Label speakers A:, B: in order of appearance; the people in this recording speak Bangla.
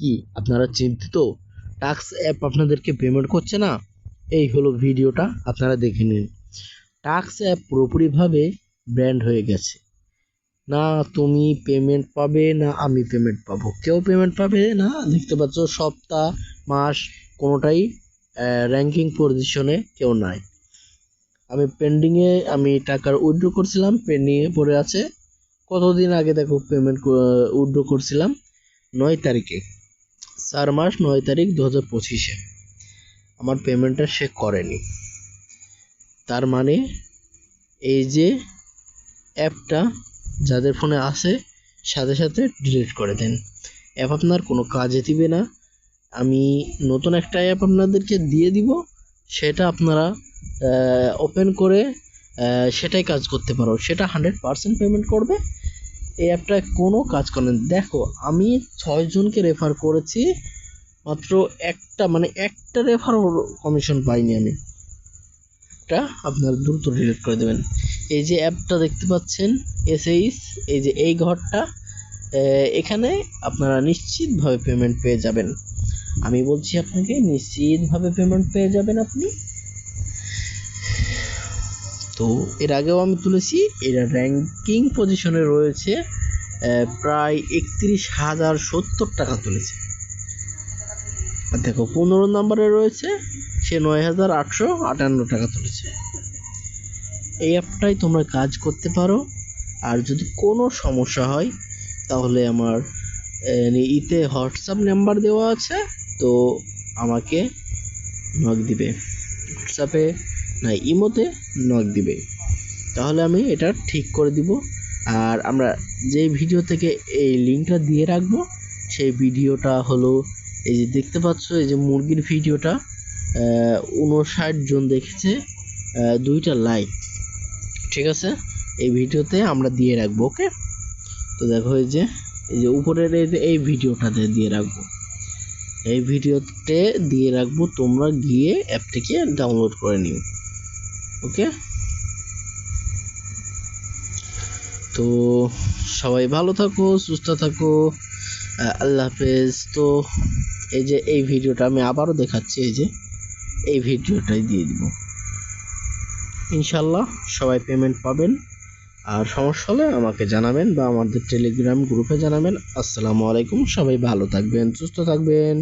A: কি? আপনারা চিন্তিত? টাক্স অ্যাপ আপনাদেরকে পেমেন্ট করছে না? এই হলো ভিডিওটা, আপনারা দেখে নিন। টাক্স অ্যাপ পুরোপুরিভাবে ব্র্যান্ড হয়ে গেছে। না তুমি পেমেন্ট পাবে, না আমি পেমেন্ট পাবো। কেউ পেমেন্ট পাবে না, দেখতে পাচ্ছ সপ্তাহ, মাস, কোনোটাই র্যাঙ্কিং পজিশনে কেউ নাই। আমি পেন্ডিংয়ে আমি টাকার উইড্রো করছিলাম পেন্ডিংয়ে পড়ে আছে। কতদিন আগে দেখো পেমেন্ট উইড্রো করছিলাম? নয় তারিখে। চার মাস নয় তারিখ দু হাজার পঁচিশে। আমার পেমেন্টটা সে করেনি। তার মানে এই যে অ্যাপটা যাদের ফোনে আসে সাথে সাথে ডিলিট করে দেন। অ্যাপ আপনার কোনো কাজে দিবে না। আমি নতুন একটা অ্যাপ আপনাদেরকে দিয়ে দিব, সেটা আপনারা ওপেন করে সেটাই কাজ করতে পারো। সেটা হান্ড্রেড পারসেন্ট পেমেন্ট করবে। এই অ্যাপটা কোনো কাজ করে না। দেখো, আমি ছয়জনকে রেফার করেছি, মাত্র একটা মানে একটা রেফার কমিশন পাইনি আমি। এটা আপনারা দ্রুত ডিলিট করে দেবেন। এই যে অ্যাপটা দেখতে পাচ্ছেন এসএইচ এই যে এই ঘরটা এখানে আপনারা নিশ্চিতভাবে পেমেন্ট পেয়ে যাবেন। আমি বলছি আপনাকে, নিশ্চিতভাবে পেমেন্ট পেয়ে যাবেন আপনি। তো এর আগেও আমি তুলেছি, এরা র্যাঙ্কিং পজিশনে রয়েছে প্রায় একত্রিশ হাজার সত্তর টাকা তুলেছে। আর দেখো, পনেরো নম্বরে রয়েছে, সে নয় হাজার আটশো আটান্ন টাকা তুলেছে। এই অ্যাপটাই তোমরা কাজ করতে পারো, আর যদি কোনো সমস্যা হয়, তাহলে আমার ইতে হোয়াটসঅ্যাপ নাম্বার দেওয়া আছে, তো আমাকে নক দিবে। হোয়াটসঅ্যাপে না, ইমোতে নক দিবে। তাহলে আমি এটা ঠিক করে দিব। আর আমরা যে ভিডিও থেকে এই লিঙ্কটা দিয়ে রাখব, সেই ভিডিওটা হলো, এই যে দেখতে পাচ্ছ, এই যে মুরগির ভিডিওটা উনষাট জন দেখেছে দুইটা লাইক। ঠিক আছে? এই ভিডিওতে আমরা দিয়ে রাখব, ওকে? তো দেখো, এই যে এই যে উপরের এই এই ভিডিওটাতে দিয়ে রাখব। এই ভিডিওতে দিয়ে রাখব, তোমরা গিয়ে অ্যাপটিকে ডাউনলোড করে নিও। ওকে? তো সবাই ভালো থাকো, সুস্থ থাকো আল্লাহ হাফেজ। তো এই যে এই ভিডিওটা আমি আবারও দেখাচ্ছি, এই যে এই ভিডিওটাই দিয়ে দিব। ইনশাল্লাহ সবাই পেমেন্ট পাবেন। আর সমস্যা হলে আমাকে জানাবেন বা আমাদের টেলিগ্রাম গ্রুপে জানাবেন। আসসালামু আলাইকুম, সবাই ভালো থাকবেন, সুস্থ থাকবেন।